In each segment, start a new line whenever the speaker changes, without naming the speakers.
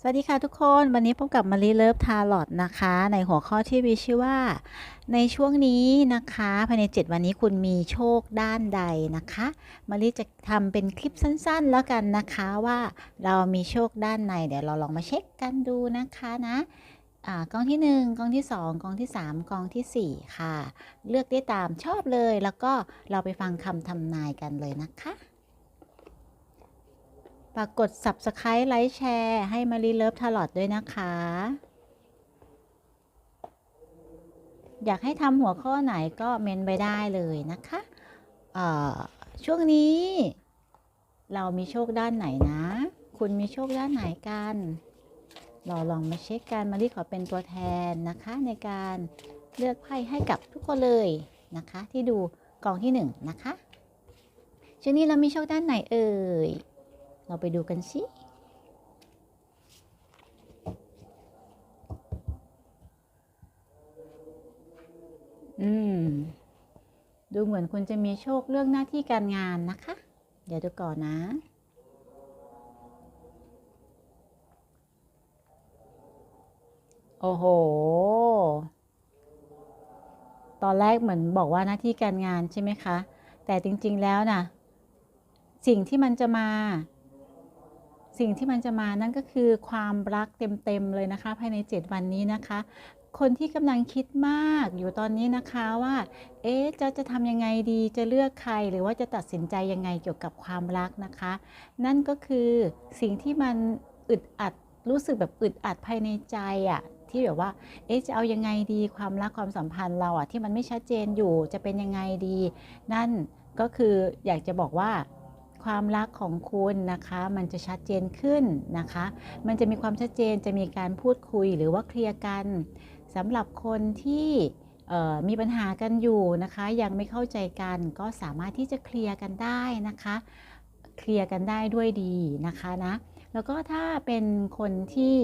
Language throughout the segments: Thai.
สวัสดีค่ะทุกคน วันนี้พบกับมารีเลิฟทาร์ลอตนะคะ ในหัวข้อที่มีชื่อว่า ในช่วงนี้นะคะ ภายใน 7 วันนี้คุณมีโชคด้านใดนะคะมารีจะทำเป็นคลิปสั้นๆ แล้วกันนะคะว่าเรามีโชคด้านในเดี๋ยวเราลองมาเช็คกันดูนะคะนะกองที่ 1กองที่ 2กองที่ 3กองทีสี่4 ค่ะ เลือกได้ตามชอบเลยแล้วก็เราไปฟังคำทำนายกันเลยนะคะ ฝากกด subscribe ไลค์แชร์ให้มารีเลิฟทาลอตด้วยนะคะ อยากให้ทำหัวข้อไหนก็เมนไปได้เลยนะคะเอ่อช่วงนี้ เรามีโชคด้านไหนนะ คุณมีโชคด้านไหนกัน เราลองมาเช็คกันมารีขอเป็นตัวแทนนะคะ ในการเลือกไพ่ให้กับทุกคนเลยนะคะ ที่ดูกองที่หนึ่งนะคะช่วงนี้เรามีโชคด้านไหนเอ่ย เราไปดูกันสิอืม ดูเหมือนคุณจะมีโชคเรื่องหน้าที่การงานนะคะ เดี๋ยวดูก่อนนะโอ้โห ตอนแรกเหมือนบอกว่าหน้าที่การงานใช่ไหมคะ แต่จริงๆแล้วนะสิ่งที่มันจะมา สิ่งที่มันจะมานั่นก็คือความรักเต็มๆเลยนะคะ ภายใน 7 วันนี้นะคะ คนที่กำลังคิดมากอยู่ตอนนี้นะคะว่า เอ๊ะจะจะทำยังไงดีจะเลือกใครหรือว่าจะตัดสินใจยังไงเกี่ยวกับความรักนะคะ นั่นก็คือสิ่งที่มันอึดอัดรู้สึกแบบอึดอัดภายในใจอะ่ะที่แบบว่า เอ๊ะ จะเอายังไงดีความรักความสัมพันธ์เราอะที่มันไม่ชัดเจนอยู่จะเป็นยังไงดี นั่นก็คืออยากจะบอกว่า ความรักของคุณนะคะ มันจะชัดเจนขึ้นนะคะ มันจะมีความชัดเจนจะมีการพูดคุยหรือว่าเคลียร์กันสำหรับคนที่มีปัญหากันอยู่นะคะ ยังไม่เข้าใจกันก็สามารถที่จะเคลียร์กันได้นะคะ เคลียร์กันได้ด้วยดีนะคะนะแล้วก็ถ้าเป็นคนที่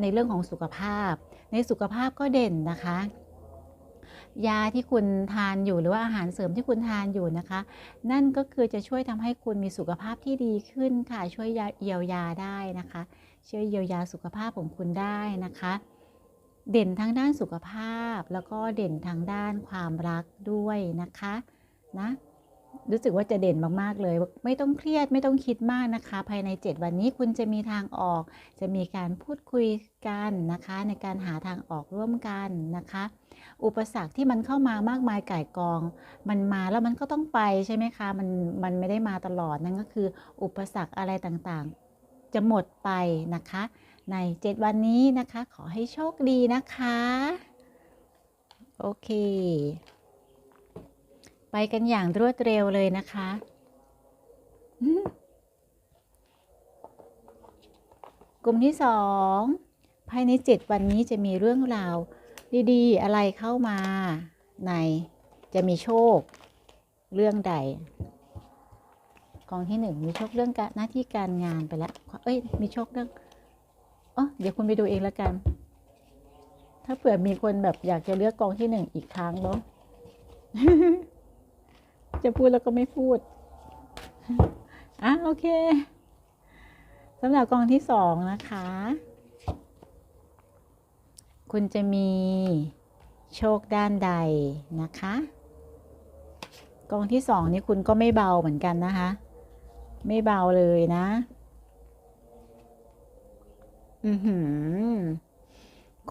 ในเรื่องของสุขภาพ ในสุขภาพก็เด่นนะคะ ยาที่คุณทานอยู่หรือว่าอาหารเสริมที่คุณทานอยู่นะคะ นั่นก็คือจะช่วยทำให้คุณมีสุขภาพที่ดีขึ้นค่ะ ช่วยเยียวยาได้นะคะ ช่วยเยียวยาสุขภาพของคุณได้นะคะ เด่นทั้งด้านสุขภาพแล้วก็เด่นทางด้านความรักด้วยนะคะนะ รู้สึกว่าจะเด่นมากๆเลย ไม่ต้องเครียดไม่ต้องคิดมากนะคะ ภายใน 7 วันนี้คุณจะมีทางออก จะมีการพูดคุยกันนะคะ ในการหาทางออกร่วมกันนะคะ อุปสรรคที่มันเข้ามามากมายก่ายกอง มันมาแล้วมันก็ต้องไปใช่ไหมคะมันมันไม่ได้มาตลอดนั่นก็คือ อุปสรรคอะไรต่างๆ จะหมดไปนะคะ ใน 7 วันนี้นะคะ ขอให้โชคดีนะคะ โอเค ไปกันอย่างรวดเร็วเลยนะคะ กลุ่มที่สองภายใน7วันนี้จะมีเรื่องราวดีๆ อะไรเข้ามาในจะมีโชคเรื่องใดกองที่หนึ่งมีโชคเรื่องการหน้าที่การงานไปแล้ว เอ้ย มีโชคเรื่องอ๋อเดี๋ยวคุณไปดูเองแล้วกัน ถ้าเผื่อมีคนแบบอยากจะเลือกกองที่หนึ่งอีกครั้งเนาะ จะพูดแล้วก็ไม่พูด อะโอเคสำหรับกองที่สองนะคะ คุณจะมีโชคด้านใดนะคะ กองที่สองนี่คุณก็ไม่เบาเหมือนกันนะคะ ไม่เบาเลยนะ อือหือ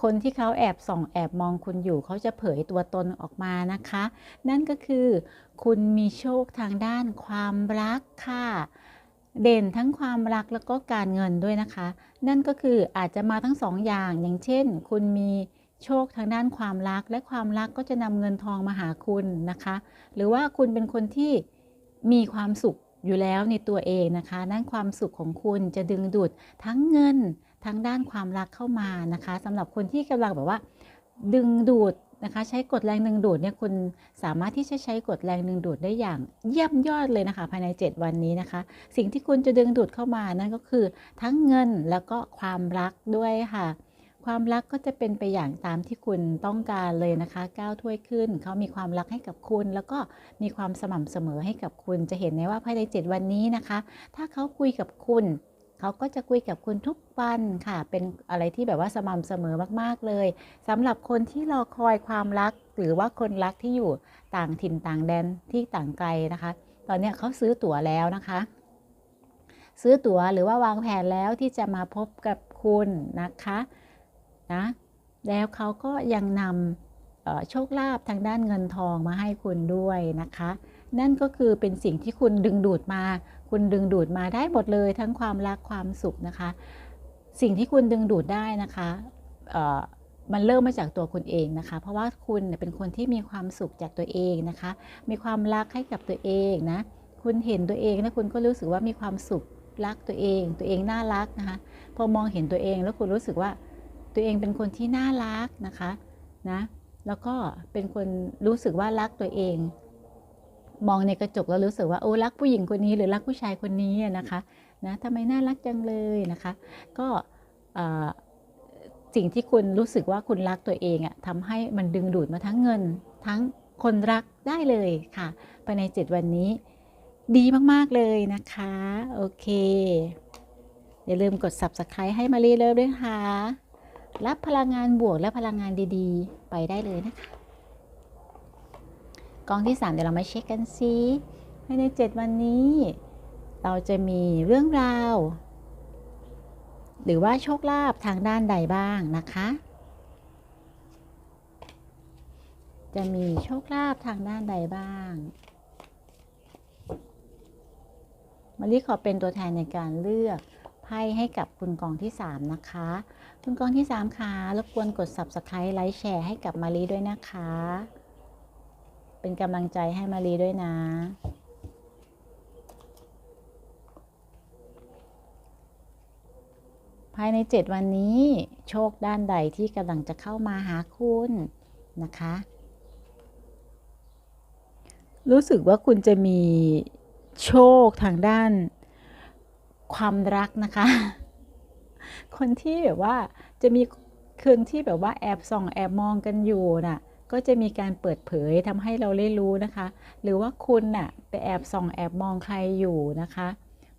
คนที่เขาแอบส่องแอบมองคุณอยู่เขาจะเผยตัวตนออกมานะคะ นั่นก็คือ คุณมีโชคทางด้านความรักค่ะ เด่นทั้งความรักแล้วก็การเงินด้วยนะคะ นั่นก็คืออาจจะมาทั้งสองอย่าง อย่างเช่น คุณมีโชคทางด้านความรัก และความรักก็จะนำเงินทองมาหาคุณนะคะ หรือว่าคุณเป็นคนที่มีความสุขอยู่แล้วในตัวเองนะคะ นั่นความสุขของคุณจะดึงดูดทั้งเงิน ทั้งด้านความรักเข้ามานะคะสำหรับคนที่กำลังแบบว่า ดึงดูดนะคะใช้กฎแรงดึงดูดเนี่ยคุณสามารถที่จะใช้กฎแรงดึงดูดได้อย่างเยี่ยมยอดเลยนะคะ ภายใน 7 วันนี้นะคะ สิ่งที่คุณจะดึงดูดเข้ามานั่นก็คือ ทั้งเงินแล้วก็ความรักด้วยค่ะ ความรักก็จะเป็นไปอย่างตามที่คุณต้องการเลยนะคะก้าวถ้วยขึ้นเขามีความรักให้กับคุณ แล้วก็มีความสม่ำเสมอให้กับคุณจะเห็นได้ว่าภายใน 7 วันนี้นะคะ ถ้าเขาคุยกับคุณ เขาก็จะคุยกับคุณทุกวันค่ะ เป็นอะไรที่แบบว่าสม่ำเสมอมากๆเลยสำหรับคนที่รอคอยความรัก หรือว่าคนรักที่อยู่ต่างถิ่นต่างแดนที่ต่างไกลนะคะ ตอนนี้เขาซื้อตั๋วแล้วนะคะ ซื้อตั๋วหรือว่าวางแผนแล้วที่จะมาพบกับคุณนะคะนะแล้วเขาก็ยังนำโชคลาภทางด้านเงินทองมาให้คุณด้วยนะคะ นั่นก็คือเป็นสิ่งที่คุณดึงดูดมา คุณดึงดูดมาได้หมดเลยทั้งความรักความสุขนะคะ สิ่งที่คุณดึงดูดได้นะคะมันเริ่มมาจากตัวคุณเองนะคะ เพราะว่าคุณเนี่ยเป็นคนที่มีความสุขจากตัวเองนะคะ มีความรักให้กับตัวเองนะ คุณเห็นตัวเองนะคุณก็รู้สึกว่ามีความสุขรักตัวเอง ตัวเองน่ารักนะคะ พอมองเห็นตัวเองแล้วคุณรู้สึกว่าตัวเองเป็นคนที่น่ารักนะคะนะ แล้วก็เป็นคนรู้สึกว่ารักตัวเอง มองในกระจกแล้วรู้สึกว่าโอ้รักผู้หญิงคนนี้หรือรักผู้ชายคนนี้อะนะคะนะทำไมน่ารักจังเลยนะคะ ก็สิ่งที่คุณรู้สึกว่าคุณรักตัวเองอะทำให้มันดึงดูดมาทั้งเงิน ทั้งคนรักได้เลยค่ะภายใน 7 วันนี้ ดีมาก ๆ เลยนะคะ โอเค อย่าลืมกด subscribe ให้มารีเลิฟด้วยค่ะ รับพลังงานบวกและพลังงานดี ๆ ไปได้เลยนะคะ กองที่ 3 เดี๋ยวเรามาเช็คกันซิภายใน 7 วันนี้ เราจะมีเรื่องราว หรือว่าโชคลาภทางด้านใดบ้างนะคะ จะมีโชคลาภทางด้านใดบ้างมารีขอเป็นตัวแทนในการเลือกไพ่ให้กับคุณกองที่ 3 นะคะ คุณกองที่ 3ค่ะรบกวนกด subscribe ไลค์แชร์ให้กับมารีด้วยนะคะ เป็นกำลังใจให้มารีด้วยนะ ภายใน 7 วันนี้ โชคด้านใดที่กำลังจะเข้ามาหาคุณนะคะ รู้สึกว่าคุณจะมีโชคทางด้านความรักนะคะ คนที่แบบว่าจะมีคืนที่แบบว่าแอบส่องแอบมองกันอยู่น่ะ ก็จะมีการเปิดเผยทำให้เราได้รู้นะคะ หรือว่าคุณน่ะไปแอบส่องแอบมองใครอยู่นะคะ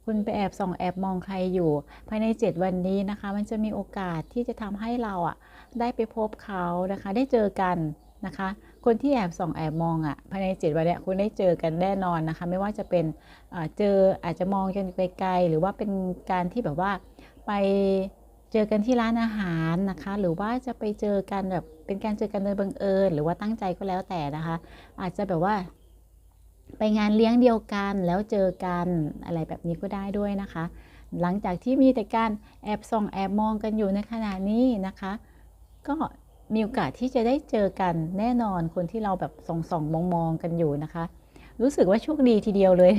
คุณไปแอบส่องแอบมองใครอยู่ ภายใน 7 วันนี้นะคะ มันจะมีโอกาสที่จะทำให้เราอะได้ไปพบเขานะคะ ได้เจอกันนะคะ คนที่แอบส่องแอบมองอะภายใน 7 วันเนี้ยคุณได้เจอกันแน่นอนนะคะ ไม่ว่าจะเป็นเอ่อเจออาจจะมองกันไกลๆหรือว่าเป็นการที่แบบว่าไป เจอกันที่ร้านอาหารนะคะ หรือว่าจะไปเจอกันแบบเป็นการเจอกันโดยบังเอิญหรือว่าตั้งใจก็แล้วแต่นะคะ อาจจะแบบว่า ไปงานเลี้ยงเดียวกันแล้วเจอกันอะไรแบบนี้ก็ได้ด้วยนะคะ หลังจากที่มีแต่การแอบส่องแอบมองกันอยู่ในขณะนี้นะคะ ก็มีโอกาสที่จะได้เจอกันแน่นอนคนที่เราแบบส่องส่องมองมองกันอยู่นะคะ รู้สึกว่าโชคดีทีเดียวเลย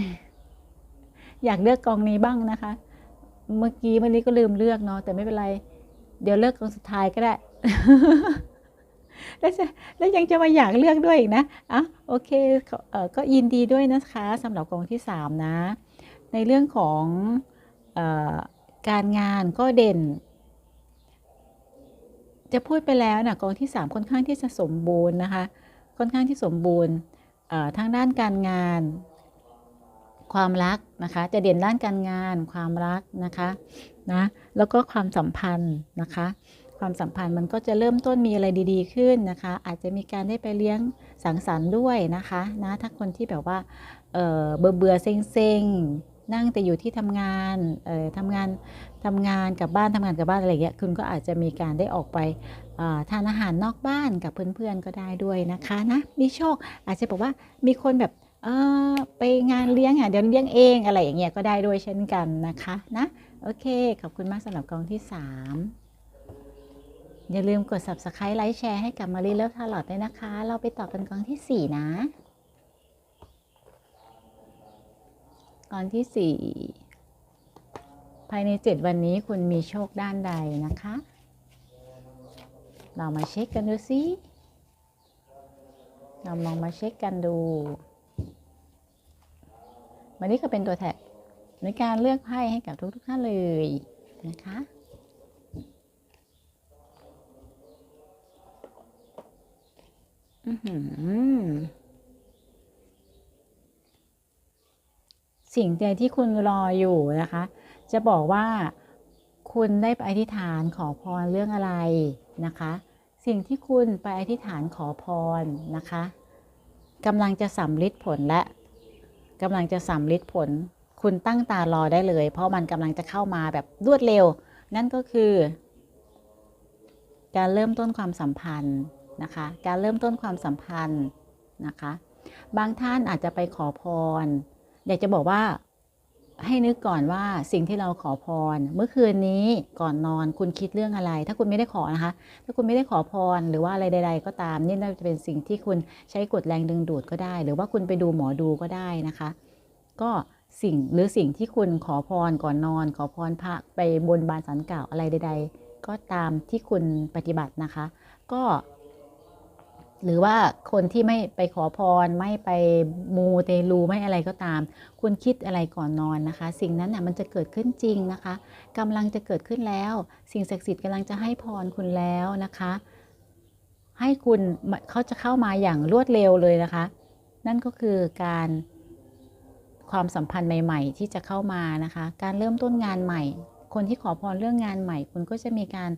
อยากเลือกกองนี้บ้างนะคะ เมื่อกี้วันนี้ก็ลืมเลือกเนาะแต่ไม่เป็นไร เดี๋ยวเลือกกองสุดท้ายก็ได้แล้วจะแล้วยังจะมาอยากเลือกด้วยอีกนะอะโอเคเออก็ยินดีด้วยนะคะสำหรับกองที่ 3 นะ ในเรื่องของออการงานก็เด่น จะพูดไปแล้วนะกองที่ 3 ค่อนข้างที่จะสมบูรณ์นะคะ ค่อนข้างที่สมบูรณ์ทางด้านการงาน ความรักนะคะ จะเด่นด้านการงานความรักนะคะนะแล้วก็ความสัมพันธ์นะคะ ความสัมพันธ์มันก็จะเริ่มต้นมีอะไรดี ๆ ขึ้นนะคะ อาจจะมีการได้ไปเลี้ยงสังสรรค์ด้วยนะคะนะถ้าคนที่แบบว่าเบื่อเบื่อเซ็งเซ็งนั่งแต่อยู่ที่ทำงานเอ่อทำงานทำงานกับบ้านทำงานกับบ้านอะไรเงี้ย คุณก็อาจจะมีการได้ออกไปทานอาหารนอกบ้านกับเพื่อนๆก็ได้ด้วยนะคะนะ มีโชคอาจจะบอกว่ามีคนแบบ ไปงานเลี้ยงอะเดี๋ยวเลี้ยงเองอะไรอย่างเงี้ยก็ได้ด้วยเช่นกันนะคะนะโอเค ขอบคุณมากสำหรับกองที่ 3 อย่าลืมกด subscribe ไลค์แชร์ให้กับมารีเลิฟทาร์ลอตด้วยนะคะ เราไปต่อกันกองที่ 4 นะ กองที่ 4 ภายใน 7 วันนี้คุณมีโชคด้านใดนะคะ เรามาเช็คกันดูสิเราลองมาเช็คกันดู วันนี้ก็เป็นตัวแทนในการเลือกไพ่ให้กับทุกๆท่านเลยนะคะสิ่งใดที่คุณรออยู่นะคะ จะบอกว่าคุณได้ไปอธิษฐานขอพรเรื่องอะไรนะคะ สิ่งที่คุณไปอธิษฐานขอพรนะคะกำลังจะสำลิดผลและ กำลังจะสำลิดผล คุณตั้งตารอได้เลย เพราะมันกำลังจะเข้ามาแบบรวดเร็ว นั่นก็คือ การเริ่มต้นความสัมพันธ์นะคะ การเริ่มต้นความสัมพันธ์นะคะ บางท่านอาจจะไปขอพร อยากจะบอกว่า ให้นึกก่อนว่าสิ่งที่เราขอพร เมื่อคืนนี้ก่อนนอนคุณคิดเรื่องอะไร ถ้าคุณไม่ได้ขอนะคะ ถ้าคุณไม่ได้ขอพรหรือว่าอะไรใด ๆ ก็ตาม นี่น่าจะเป็นสิ่งที่คุณใช้กดแรงดึงดูดก็ได้ หรือว่าคุณไปดูหมอดูก็ได้นะคะ ก็สิ่งหรือสิ่งที่คุณขอพรก่อนนอน ขอพรพระไปบนบานสันเก่าอะไรใด ๆ ก็ตามที่คุณปฏิบัตินะคะ ก็ หรือว่าคนที่ไม่ไปขอพร ไม่ไปมูเตลูไม่อะไรก็ตาม คุณคิดอะไรก่อนนอนนะคะ สิ่งนั้นน่ะมันจะเกิดขึ้นจริงนะคะกำลังจะเกิดขึ้นแล้ว สิ่งศักดิ์สิทธิ์กำลังจะให้พรคุณแล้วนะคะ ให้คุณเขาจะเข้ามาอย่างรวดเร็วเลยนะคะ นั่นก็คือการความสัมพันธ์ใหม่ ๆ ที่จะเข้ามานะคะ การเริ่มต้นงานใหม่ คนที่ขอพรเรื่องงานใหม่ คุณก็จะมีการ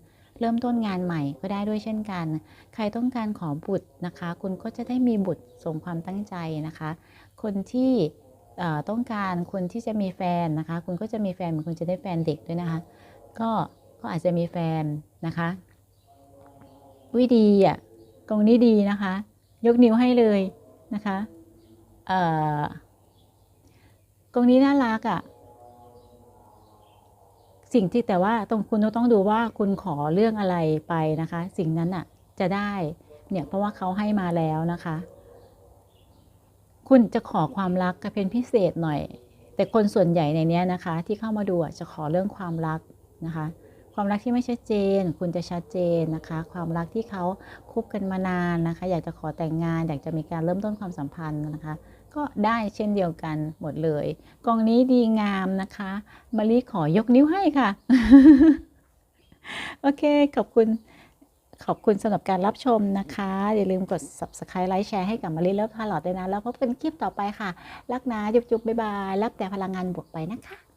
เริ่มต้นงานใหม่ก็ได้ด้วยเช่นกัน ใครต้องการขอบุตรนะคะ คุณก็จะได้มีบุตรสมความตั้งใจนะคะ คนที่ต้องการคนที่จะมีแฟนนะคะ คุณก็จะมีแฟนเหมือนคุณจะได้แฟนเด็กด้วยนะคะ ก็ก็อาจจะมีแฟนนะคะวิดีอะกองนี้ดีนะคะ ยกนิ้วให้เลยนะคะเอ่อกองนี้น่ารักอะ สิ่งที่แต่ว่าตรงคุณต้องดูว่าคุณขอเรื่องอะไรไปนะคะ สิ่งนั้นอะจะได้เนี่ยเพราะว่าเขาให้มาแล้วนะคะ คุณจะขอความรักก็เป็นพิเศษหน่อย แต่คนส่วนใหญ่ในนี้นะคะ ที่เข้ามาดูจะขอเรื่องความรักนะคะ ความรักที่ไม่ชัดเจน คุณจะชัดเจนนะคะ ความรักที่เขาคบกันมานานนะคะ อยากจะขอแต่งงาน อยากจะมีการเริ่มต้นความสัมพันธ์นะคะ ก็ได้เช่นเดียวกันหมดเลยกองนี้ดีงามนะคะมารีขอยกนิ้วให้ค่ะ โอเค ขอบคุณขอบคุณสำหรับการรับชมนะคะ อย่าลืมกด subscribe ไลค์แชร์ให้กับมารีแล้วพาหลอดด้วยนะ แล้วพบกันคลิปต่อไปค่ะ รักนะ จุ๊บๆบ๊ายบาย รับแต่พลังงานบวกไปนะคะ